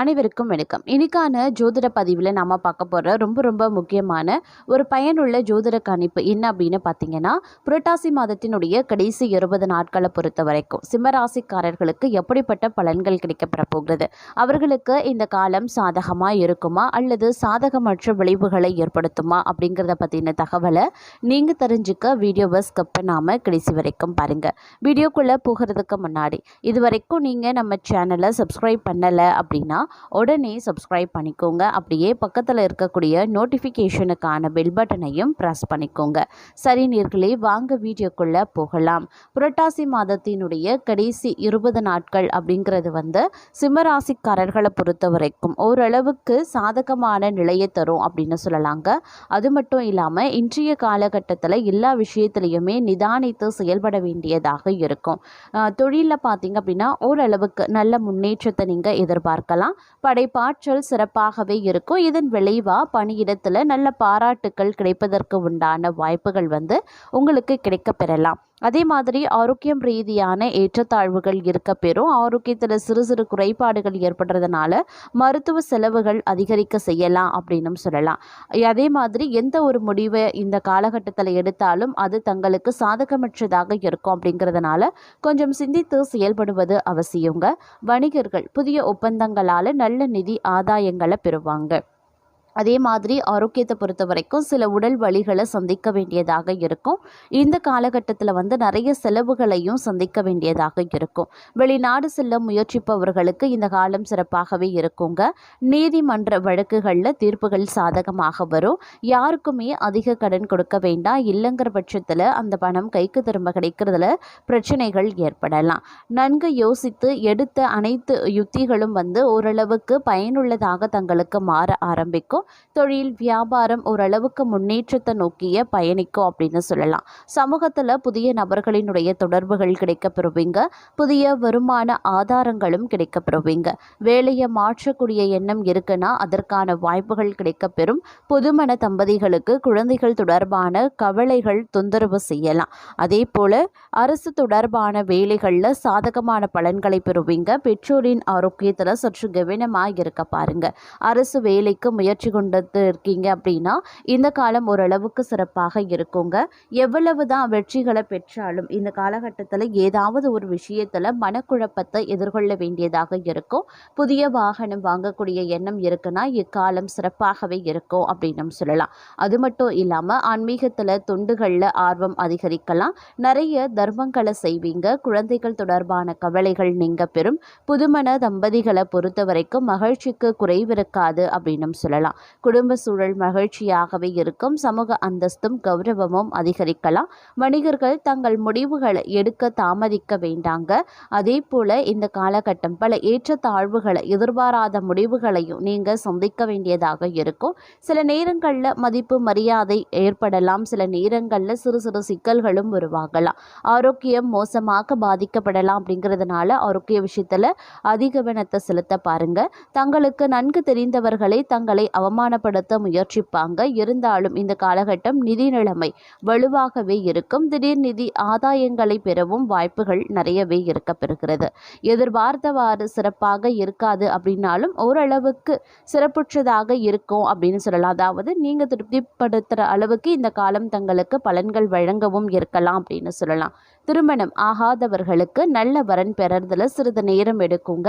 அனைவருக்கும் வணக்கம். இன்னைக்கான ஜோதிட பதிவில் நாம் பார்க்க போகிற ரொம்ப ரொம்ப முக்கியமான ஒரு பயனுள்ள ஜோதிட கணிப்பு என்ன அப்படின்னு பார்த்தீங்கன்னா புரட்டாசி மாதத்தினுடைய கடைசி இருபது நாட்களை பொறுத்த வரைக்கும் சிம்மராசிக்காரர்களுக்கு எப்படிப்பட்ட பலன்கள் கிடைக்கப்பெற போகிறது அவர்களுக்கு இந்த காலம் சாதகமாக இருக்குமா? அல்லது சாதகமற்ற விளைவுகளை ஏற்படுத்துமா? அப்படிங்கிறத பற்றின தகவலை நீங்கள் தெரிஞ்சுக்க வீடியோவை ஸ்கிப் பண்ணாமல் கடைசி வரைக்கும் பாருங்கள் வீடியோக்குள்ளே போகிறதுக்கு முன்னாடி இது வரைக்கும் நீங்கள் நம்ம சேனலை சப்ஸ்கிரைப் பண்ணலை அப்படின்னா உடனே சப்ஸ்கிரைப் பண்ணிக்கோங்க. அப்படியே பக்கத்தில் இருக்கக்கூடிய நோட்டிஃபிகேஷனுக்கான பெல் பட்டனையும் ப்ரெஸ் பண்ணிக்கோங்க. சரி நேர்களே வாங்க வீடியோக்குள்ளே போகலாம். புரட்டாசி மாதத்தினுடைய கடைசி இருபது நாட்கள் அப்படிங்கிறது வந்து சிம்மராசிக்காரர்களை பொறுத்த வரைக்கும் ஓரளவுக்கு சாதகமான நிலையை தரும் அப்படின்னு சொல்லலாங்க. அது மட்டும் இல்லாமல் இன்றைய காலகட்டத்தில் எல்லா விஷயத்துலையுமே நிதானித்து செயல்பட வேண்டியதாக இருக்கும். தொழிலில் பார்த்தீங்க அப்படின்னா ஓரளவுக்கு நல்ல முன்னேற்றத்தை நீங்கள் எதிர்பார்க்கலாம். படைப்பாற்றல் சிறப்பாகவே இருக்கும். இதன் விளைவாக பணியிடத்தில் நல்ல பாராட்டுக்கள் கிடைப்பதற்கு உண்டான வாய்ப்புகள் வந்து உங்களுக்கு கிடைக்க பெறலாம் அதே மாதிரி ஆரோக்கியம் ரீதியான ஏற்றத்தாழ்வுகள் இருக்க பெறும். ஆரோக்கியத்தில் சிறு சிறு குறைபாடுகள் ஏற்படுறதுனால மருத்துவ செலவுகள் அதிகரிக்க செய்யலாம் அப்படின்னு சொல்லலாம். அதே மாதிரி எந்த ஒரு முடிவை இந்த காலகட்டத்தில் எடுத்தாலும் அது தங்களுக்கு சாதகமற்றதாக இருக்கும் அப்படிங்கிறதுனால கொஞ்சம் சிந்தித்து செயல்படுவது அவசியங்க. வணிகர்கள் புதிய ஒப்பந்தங்களால் நல்ல நிதி ஆதாயங்களை பெறுவாங்க. அதே மாதிரி ஆரோக்கியத்தை பொறுத்த வரைக்கும் சில உடல் வலிகளை சந்திக்க வேண்டியதாக இருக்கும். இந்த காலகட்டத்தில் வந்து நிறைய செலவுகளையும் சந்திக்க வேண்டியதாக இருக்கும். வெளிநாடு செல்ல முயற்சிப்பவர்களுக்கு இந்த காலம் சிறப்பாகவே இருக்குங்க. நீதிமன்ற வழக்குகளில் தீர்ப்புகள் சாதகமாக வரும். யாருக்குமே அதிக கடன் கொடுக்க வேண்டாம். இல்லைங்கிற பட்சத்தில் அந்த பணம் கைக்கு திரும்ப கிடைக்கிறதுல பிரச்சனைகள் ஏற்படலாம். நன்கு யோசித்து எடுத்த அனைத்து யுத்திகளும் வந்து ஓரளவுக்கு பயனுள்ளதாக தங்களுக்கு மாற ஆரம்பிக்கும். தொழில் வியாபாரம் ஓரளவுக்கு முன்னேற்றத்தை நோக்கிய பயணிக்கும் அப்படின்னு சொல்லலாம். சமூகத்தில் புதிய நபர்களினுடைய தொடர்புகள் கிடைக்கப்பெறுவீங்க. புதிய வருமான ஆதாரங்களும் கிடைக்கப்பெறுவீங்க. வேலையை மாற்றக்கூடிய எண்ணம் இருக்குன்னா அதற்கான வாய்ப்புகள் கிடைக்கப்பெறும். புதுமண தம்பதிகளுக்கு குழந்தைகள் தொடர்பான கவலைகள் தொந்தரவு செய்யலாம். அதே போல அரசு தொடர்பான வேலைகளில் சாதகமான பலன்களை பெறுவீங்க. பெற்றோரின் ஆரோக்கியத்தில் சற்று கவனமாக இருக்க பாருங்க. அரசு வேலைக்கு முயற்சிகள் கொண்டு இருக்கீங்க அப்படின்னா இந்த காலம் ஓரளவுக்கு சிறப்பாக இருக்குங்க. எவ்வளவு தான் வெற்றிகளை பெற்றாலும் இந்த காலகட்டத்தில் ஏதாவது ஒரு விஷயத்தில் மனக்குழப்பத்தை எதிர்கொள்ள வேண்டியதாக இருக்கும். புதிய வாகனம் வாங்கக்கூடிய எண்ணம் இருக்குன்னா இக்காலம் சிறப்பாகவே இருக்கும் அப்படின்னு சொல்லலாம். அது மட்டும் இல்லாமல் ஆன்மீகத்தில் தொண்டுகளில் ஆர்வம் அதிகரிக்கலாம். நிறைய தர்மங்களை செய்வீங்க. குழந்தைகள் தொடர்பான கவலைகள் நீங்க பெறும். புதுமண தம்பதிகளை பொறுத்த வரைக்கும் மகிழ்ச்சிக்கு குறைவிருக்காது அப்படின்னு சொல்லலாம். குடும்ப சூழல் மகிழ்ச்சியாகவே இருக்கும். சமூக அந்தஸ்தும் கௌரவமும் அதிகரிக்கலாம். வணிகர்கள் தங்கள் முடிவுகளை எடுக்க தாமதிக்க வேண்டாங்க. அதே போல இந்த காலகட்டம் பல ஏற்றத்தாழ்வுகளை எதிர்பாராத முடிவுகளையும் நீங்கள் சந்திக்க வேண்டியதாக இருக்கும். சில நேரங்களில் மதிப்பு மரியாதை ஏற்படலாம். சில நேரங்களில் சிறு சிறு சிக்கல்களும் உருவாகலாம். ஆரோக்கியம் மோசமாக பாதிக்கப்படலாம் அப்படிங்கிறதுனால ஆரோக்கிய விஷயத்தில் அதிக கவனத்தை செலுத்த பாருங்க. தங்களுக்கு நன்கு தெரிந்தவர்களை தங்களை அவ அவமானப்படுத்த முயற்சிப்பாங்க. இருந்தாலும் இந்த காலகட்டம் நிதி நிலைமை வலுவாகவே இருக்கும். திடீர் நிதி ஆதாயங்களை பெறவும் வாய்ப்புகள் நிறையவே இருக்க பெறுகிறது எதிர்பார்த்தவாறு சிறப்பாக இருக்காது அப்படின்னாலும் ஓரளவுக்கு சிறப்புற்றதாக இருக்கும் அப்படின்னு சொல்லலாம். அதாவது நீங்கள் திருப்திப்படுத்துகிற அளவுக்கு இந்த காலம் தங்களுக்கு பலன்கள் வழங்கவும் இருக்கலாம் அப்படின்னு சொல்லலாம். திருமணம் ஆகாதவர்களுக்கு நல்ல வரன் பெறறதுல சிறிது நேரம் எடுக்குங்க.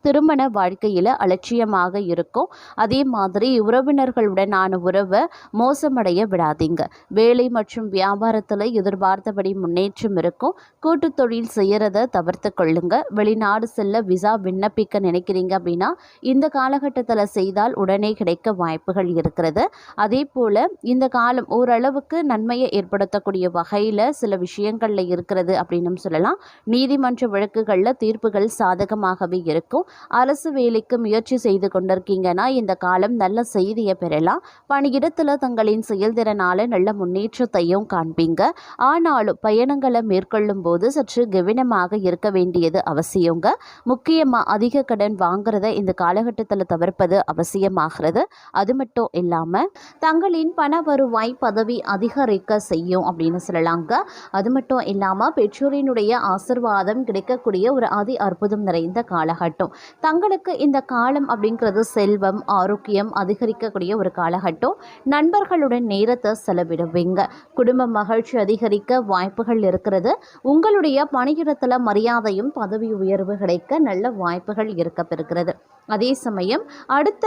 திருமண வாழ்க்கையில் அலட்சியமாக இருக்கும். அதே மாதிரி உறவினர்களுடனான உறவை மோசமடைய விடாதீங்க. வேலை மற்றும் வியாபாரத்தில் எதிர்பார்த்தபடி முன்னேற்றம் இருக்கும். கூட்டு தொழில் செய்கிறத தவிர்த்து கொள்ளுங்க. வெளிநாடு செல்ல விசா விண்ணப்பிக்க நினைக்கிறீங்க அப்படின்னா இந்த காலகட்டத்தில் செய்தால் உடனே கிடைக்க வாய்ப்புகள் இருக்கிறது. அதே போல் இந்த காலம் ஓரளவுக்கு நன்மையை ஏற்படுத்தக்கூடிய வகையில் சில விஷயங்களில் இருக்கிறது அப்படின்னு சொல்லலாம். நீதிமன்ற வழக்குகளில் தீர்ப்புகள் சாதகமாகவே இருக்கும். அரசு வேலைக்கு முயற்சி செய்து கொண்டிருக்கீங்கன்னா இந்த காலம் நல்ல செய்தியை பெறலாம். பணியிடத்தில் தங்களின் செயல்திறனால் நல்ல முன்னேற்றத்தையும் காண்பீங்க. ஆனாலும் பயணங்களை மேற்கொள்ளும் போது சற்று கவனமாக இருக்க வேண்டியது அவசியங்க. முக்கியமாக அதிக கடன் வாங்குறத இந்த காலகட்டத்தில் தவிர்ப்பது அவசியமாகிறது. அது மட்டும் இல்லாமல் தங்களின் பண வருவாய் பதவி அதிகரிக்க செய்யும் அப்படின்னு சொல்லலாங்க. அது மட்டும் இல்லாமல் பெற்றோரினுடைய ஆசிர்வாதம் கிடைக்கக்கூடிய ஒரு அதி அற்புதம் நிறைந்த காலகட்டம். தங்களுக்கு இந்த காலம் அப்படிங்கிறது செல்வம் ஆரோக்கியம் அதிகரிக்கக்கூடிய ஒரு காலகட்டம். நண்பர்களுடன் நேரத்தை செலவிடுவீங்க. குடும்ப மகிழ்ச்சி அதிகரிக்க வாய்ப்புகள் இருக்கிறது. உங்களுடைய பணியிடத்தில் மரியாதையும் பதவி உயர்வு கிடைக்க நல்ல வாய்ப்புகள் இருக்கப்பெறுகிறது. அதே சமயம் அடுத்த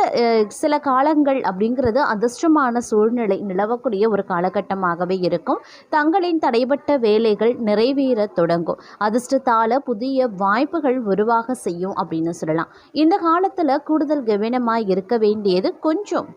சில காலங்கள் அப்படிங்கிறது அதிர்ஷ்டமான சூழ்நிலை நிலவக்கூடிய ஒரு காலகட்டமாகவே இருக்கும். தங்களின் தடைபட்ட வேலைகள் நிறைவேற தொடங்கும். அதிர்ஷ்டத்தால் புதிய வாய்ப்புகள் உருவாக செய்யும் அப்படின்னு சொல்லலாம். இந்த காலத்தில் கூடுதல் கவனமாக இருக்க வேண்டியது கொஞ்சம்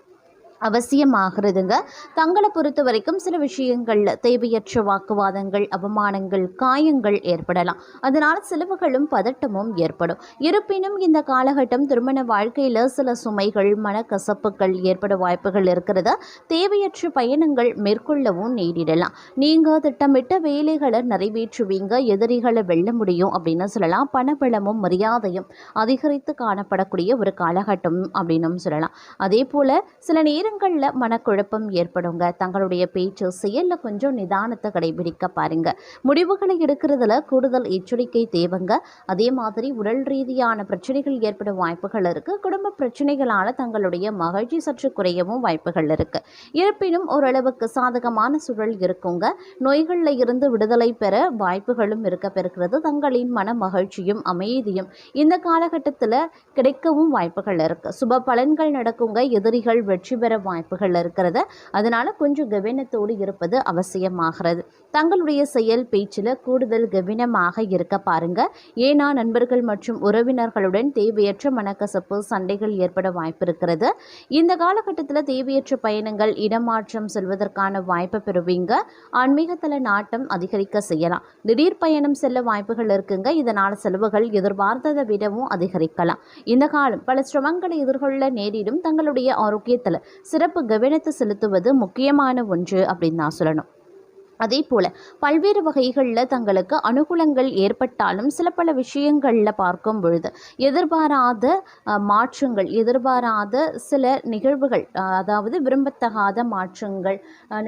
அவசியமாகிறதுங்க. தங்களை பொறுத்த வரைக்கும் சில விஷயங்களில் தேவையற்ற வாக்குவாதங்கள் அவமானங்கள் காயங்கள் ஏற்படலாம். அதனால் செலவுகளும் பதட்டமும் ஏற்படும். இருப்பினும் இந்த காலகட்டம் திருமண வாழ்க்கையில் சில சுமைகள் மனக்கசப்புகள் ஏற்பட வாய்ப்புகள் இருக்கிறது தேவையற்ற பயணங்கள் மேற்கொள்ளவும் நேரிடலாம். நீங்கள் திட்டமிட்ட வேலைகளை நிறைவேற்றுவீங்க எதிரிகளை வெல்ல முடியும் அப்படின்னு சொல்லலாம். பணபலமும் மரியாதையும் அதிகரித்து காணப்படக்கூடிய ஒரு காலகட்டம் அப்படின்னும் சொல்லலாம். அதே போல் சில விஷயங்களில் மனக்குழப்பம் ஏற்படுங்க. தங்களுடைய பேச்சு செயலில் கொஞ்சம் நிதானத்தை கடைபிடிக்க பாருங்க. முடிவுகளை எடுக்கிறதுல கூடுதல் எச்சரிக்கை தேவைங்க. அதே மாதிரி உடல் ரீதியான பிரச்சனைகள் ஏற்படும் வாய்ப்புகள் இருக்குது குடும்ப பிரச்சனைகளால் தங்களுடைய மகிழ்ச்சி சற்று குறையவும் வாய்ப்புகள் இருக்குது இருப்பினும் ஓரளவுக்கு சாதகமான சூழல் இருக்குங்க. நோய்களில் இருந்து விடுதலை பெற வாய்ப்புகளும் இருக்க பெறுகிறது. தங்களின் மன மகிழ்ச்சியும் அமைதியும் இந்த காலகட்டத்தில் கிடைக்கவும் வாய்ப்புகள் இருக்குது சுப பலன்கள் நடக்குங்க. எதிரிகள் வெற்றி பெற வாய்ப்புகள் இருக்கிறது. அதனால கொஞ்சம் கவனத்தோடு இருப்பது அவசியமாகிறது. தங்களுடைய செயல் பேச்சில் கூடுதல் கவனமாக இருக்க பாருங்க. ஏன்னா நண்பர்கள் மற்றும் உறவினர்களுடன் தேவையற்ற மனக்கசப்பு சண்டைகள் ஏற்பட வாய்ப்பு இருக்கிறது இந்த காலகட்டத்தில் தேவையற்ற பயணங்கள் இடமாற்றம் செல்வதற்கான வாய்ப்பை பெறுவீங்க. ஆன்மீகத்தில் நாட்டம் அதிகரிக்க செய்யலாம். திடீர் பயணம் செல்ல வாய்ப்புகள் இருக்குங்க. இதனால் செலவுகள் எதிர்பார்த்ததை விடவும் அதிகரிக்கலாம். இந்த காலம் பல சிரமங்களை எதிர்கொள்ள நேரிடும் தங்களுடைய ஆரோக்கியத்தில் சிறப்பு கவனத்தை செலுத்துவது முக்கியமான ஒன்று அப்படின்னு நான் சொல்லணும். அதே போல் பல்வேறு வகைகளில் தங்களுக்கு அனுகூலங்கள் ஏற்பட்டாலும் சில பல விஷயங்களில் பார்க்கும் பொழுது எதிர்பாராத மாற்றங்கள் எதிர்பாராத சில நிகழ்வுகள் அதாவது விரும்பத்தகாத மாற்றங்கள்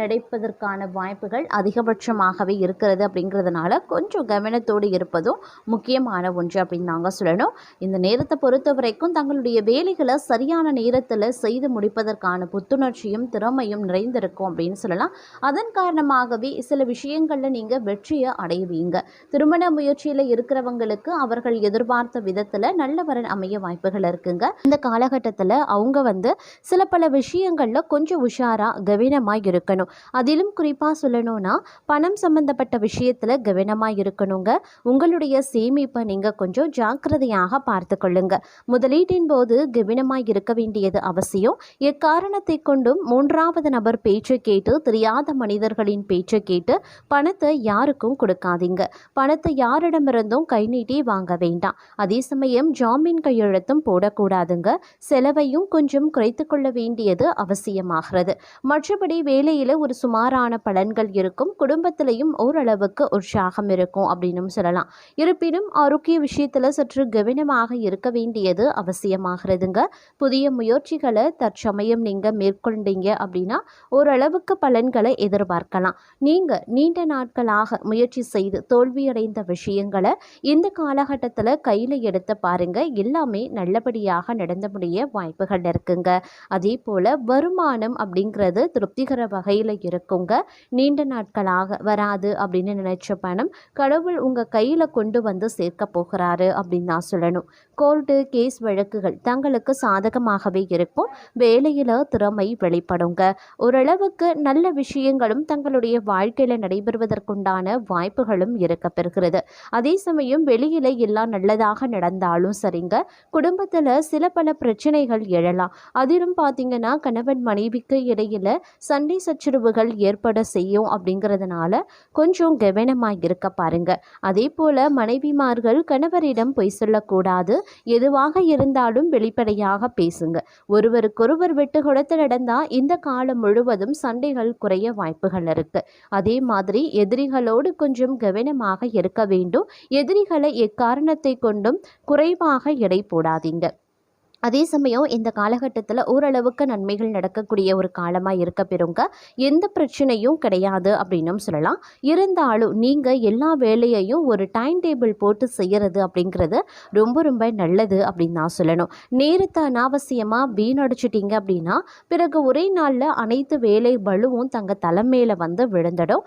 நடைப்பதற்கான வாய்ப்புகள் அதிகபட்சமாகவே இருக்கிறது அப்படிங்கிறதுனால கொஞ்சம் கவனத்தோடு இருப்பதும் முக்கியமான ஒன்று அப்படின்னு நாங்கள் சொல்லணும். இந்த நேரத்தை பொறுத்த வரைக்கும் தங்களுடைய வேலைகளை சரியான நேரத்தில் செய்து முடிப்பதற்கான புத்துணர்ச்சியும் திறமையும் நிறைந்திருக்கும் அப்படின்னு சொல்லலாம். அதன் காரணமாகவே சில விஷயங்களில் நீங்கள் வெற்றியை அடைவீங்க. திருமண முயற்சியில் இருக்கிறவங்களுக்கு அவர்கள் எதிர்பார்த்த விதத்தில் நல்ல வரன் அமைய வாய்ப்புகள் இருக்குங்க. இந்த காலகட்டத்தில் அவங்க வந்து சில பல விஷயங்களில் கொஞ்சம் உஷாராக கவனமாக இருக்கணும். அதிலும் குறிப்பாக சொல்லணும்னா பணம் சம்பந்தப்பட்ட விஷயத்தில் கவனமாக இருக்கணுங்க. உங்களுடைய சேமிப்பை நீங்கள் கொஞ்சம் ஜாக்கிரதையாக பார்த்து கொள்ளுங்க முதலீட்டின் போது கவனமாக இருக்க வேண்டியது அவசியம். எக்காரணத்தை கொண்டும் மூன்றாவது நபர் பேச்சை கேட்டு தெரியாத மனிதர்களின் பேச்சை கேட்டு பணத்தை யாருக்கும் கொடுக்காதீங்க. பணத்தை யாரிடமிருந்தும் கை நீட்டி வாங்க வேண்டாம். அதே சமயம் ஜாமீன் கையெழுத்தும் போடக்கூடாதுங்க. செலவையும் கொஞ்சம் குறைத்து கொள்ள வேண்டியது அவசியமாகிறது. மற்றபடி வேலையில் ஒரு சுமாரான பலன்கள் இருக்கும். குடும்பத்திலையும் ஓரளவுக்கு உற்சாகம் இருக்கும் அப்படின்னு சொல்லலாம். இருப்பினும் ஆரோக்கிய விஷயத்தில் சற்று கவனமாக இருக்க வேண்டியது அவசியமாகிறதுங்க. புதிய முயற்சிகளை தற்சமயம் நீங்கள் மேற்கொண்டீங்க அப்படின்னா ஓரளவுக்கு பலன்களை எதிர்பார்க்கலாம். நீ நீங்கள் நீண்ட நாட்களாக முயற்சி செய்து தோல்வியடைந்த விஷயங்களை இந்த காலகட்டத்தில் கையில் எடுத்து பாருங்க. எல்லாமே நல்லபடியாக நடந்த முடிய வாய்ப்புகள் இருக்குங்க. அதே போல் வருமானம் அப்படிங்கிறது திருப்திகர வகையில் இருக்குங்க. நீண்ட நாட்களாக வராது அப்படின்னு நினைச்ச பணம் கடவுள் உங்கள் கையில் கொண்டு வந்து சேர்க்க போகிறாரு அப்படின்னு நான் சொல்லணும். கோர்ட்டு கேஸ் வழக்குகள் தங்களுக்கு சாதகமாகவே இருக்கும். வேலையில் திறமை வெளிப்படுங்க. ஓரளவுக்கு நல்ல விஷயங்களும் தங்களுடைய வாழ்க்கையில் நடைபெறுவதற்குண்டான வாய்ப்புகளும் இருக்க பெறுகிறது அதே சமயம் வெளியில எல்லாம் நல்லதாக நடந்தாலும் சரிங்க. குடும்பத்தில் சில பல பிரச்சனைகள் எழலாம். அதிலும் பார்த்தீங்கன்னா கணவன் மனைவிக்கு இடையில சண்டை சச்சரவுகள் ஏற்பட செய்யும் அப்படிங்கிறதுனால கொஞ்சம் கவனமாக இருக்க பாருங்க. அதே போல மனைவிமார்கள் கணவரிடம் பொய் சொல்லக்கூடாது. எதுவாக இருந்தாலும் வெளிப்படையாக பேசுங்க. ஒருவருக்கொருவர் விட்டு கொடுத்து நடந்தா இந்த காலம் முழுவதும் சண்டைகள் குறைய வாய்ப்புகள் இருக்கு. அதே மாதிரி எதிரிகளோடு கொஞ்சம் கவனமாக இருக்க வேண்டும். எதிரிகளை எக்காரணத்தை கொண்டும் குறைவாக எடை போடாதீங்க. அதே சமயம் இந்த காலகட்டத்தில் ஓரளவுக்கு நன்மைகள் நடக்கக்கூடிய ஒரு காலமாக இருக்க பெறுங்க. எந்த பிரச்சனையும் கிடையாது அப்படின்னும் சொல்லலாம். இருந்தாலும் நீங்கள் எல்லா வேலையையும் ஒரு டைம் டேபிள் போட்டு செய்கிறது அப்படிங்கிறது ரொம்ப ரொம்ப நல்லது அப்படின்னு நான் சொல்லணும். நேரத்தை அனாவசியமாக வீணடிச்சிட்டிங்க அப்படின்னா பிறகு ஒரே நாளில் அனைத்து வேலை பளுவும் தங்க தலைமையில் வந்து விழுந்துடும்.